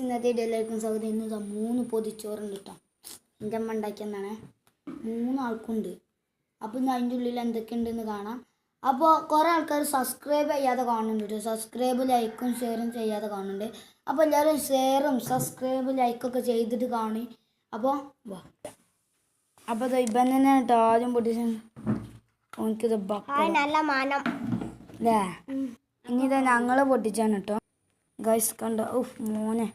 ഇന്നത്തെ എല്ലാവർക്കും സ്വാഗതം ഇന്ന് മൂന്ന് പൊതിച്ചോറുണ്ട് കേട്ടോ. എന്റെ അമ്മ ഉണ്ടാക്കിയെന്നാണ് മൂന്ന് ആൾക്കുണ്ട് അപ്പോൾ ഇന്ന് അതിന്റെ ഉള്ളിൽ എന്തൊക്കെയുണ്ടെന്ന് കാണാം. അപ്പോൾ കുറേ ആൾക്കാർ സബ്സ്ക്രൈബ് ചെയ്യാതെ കാണുന്നുണ്ട് കേട്ടോ. സബ്സ്ക്രൈബ് ലൈക്കും ഷെയറും ചെയ്യാതെ കാണുന്നുണ്ട്. അപ്പോൾ എല്ലാവരും ഷെയറും സബ്സ്ക്രൈബ് ലൈക്കൊക്കെ ചെയ്തിട്ട് കാണി. അപ്പോൾ വാ. അപ്പോൾ ഇത് ഇപ്പം തന്നെ കേട്ടോ ആദ്യം പൊട്ടിച്ച എനിക്കിത് ബപ്പ നല്ല മാനം. അല്ലേ ഇനി ഇതാ ഞങ്ങൾ പൊട്ടിച്ചാണ് കേട്ടോ. ഗൈസ് കണ്ട? ഉഫ് മോനെ.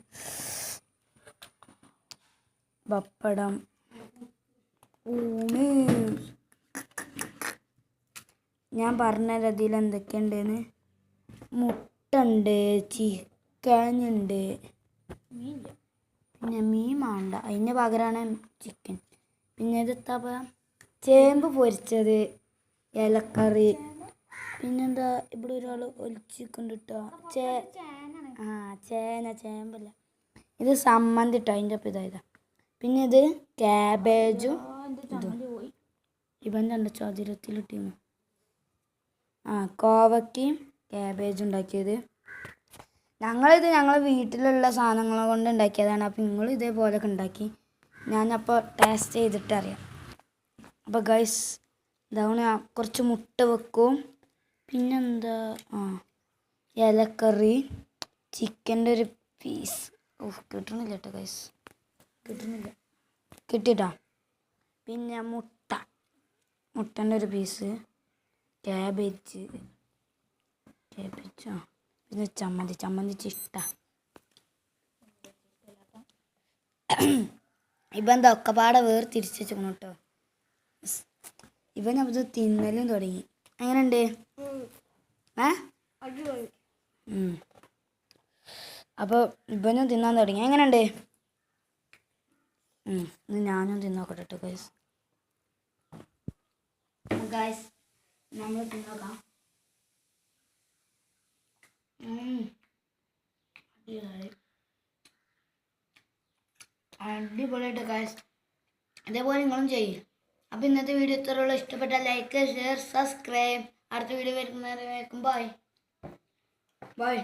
പപ്പടം. ഊണ്. ഞാൻ പറഞ്ഞത് അതിൽ എന്തൊക്കെയുണ്ടെന്ന്? മുട്ടുണ്ട് ചിക്കൻ ഉണ്ട് പിന്നെ മീൻ വേണ്ട അതിന് പകരമാണ് ചിക്കൻ. പിന്നെ ഇതെത്താ പ ചേമ്പ് പൊരിച്ചത്. ഇലക്കറി പിന്നെന്താ? ഇവിടെ ഒരാൾ ഒലിച്ചിട്ടുണ്ട് കേട്ടോ ചേ ആ ചേന ചേമ്പല്ല. ഇത് സമ്മന്തി ഇട്ടോ അതിന്റെ ഒപ്പം ഇതാ ഇതാ. പിന്നെ ഇത് ക്യാബേജും ഇതും ഇവന്റെ ഉണ്ട് ചതുരത്തിലിട്ടിരുന്നു. ആ കോവക്കയും ക്യാബേജും ഉണ്ടാക്കിയത്. ഞങ്ങളിത് ഞങ്ങൾ വീട്ടിലുള്ള സാധനങ്ങൾ കൊണ്ട് ഉണ്ടാക്കിയതാണ്. അപ്പോൾ നിങ്ങൾ ഇതേപോലെയൊക്കെ ഉണ്ടാക്കി. ഞാനപ്പോൾ ടേസ്റ്റ് ചെയ്തിട്ട് അറിയാം. അപ്പോൾ ഗൈസ് ഇതാണ് കുറച്ച് മുട്ട വെക്കും. പിന്നെന്താ ആ ഇലക്കറി ചിക്കന്റെ ഒരു പീസ് ഓഹ് കിട്ടണില്ല കേട്ടോ ഗൈസ് കിട്ടണില്ല കിട്ടിട്ടാ? പിന്നെ മുട്ട. മുട്ടന്റെ ഒരു പീസ് ക്യാബേജ് ക്യാബേജ് പിന്നെ ചമ്മന്തി. ചമ്മന്തി ചിട്ട. ഇപ്പം എന്താ ഒക്കെപ്പാടെ വേർതിരിച്ച് വെച്ചേക്കണം കേട്ടോ ഇവൻ അത് തിന്നലും തുടങ്ങി. എങ്ങനെയുണ്ട്? ഏ. അപ്പോൾ ഇവനും തിന്നാൻ തുടങ്ങി. എങ്ങനെയുണ്ട്? ഞാനും തിന്നോക്കട്ടെ കേട്ടോ ഗൈസ് ഗൈസ് നമ്മൾ തിന്നോക്കാം. അടിപൊളിയായിട്ട് ഗൈസ് അതേപോലെ നിങ്ങളും ചെയ്യും. അപ്പോൾ ഇന്നത്തെ വീഡിയോ ഇത്രയുള്ള ഇഷ്ടപ്പെട്ട ലൈക്ക് ഷെയർ സബ്സ്ക്രൈബ് അടുത്ത വീഡിയോ വരുന്നവരേക്കും ബൈ ബൈ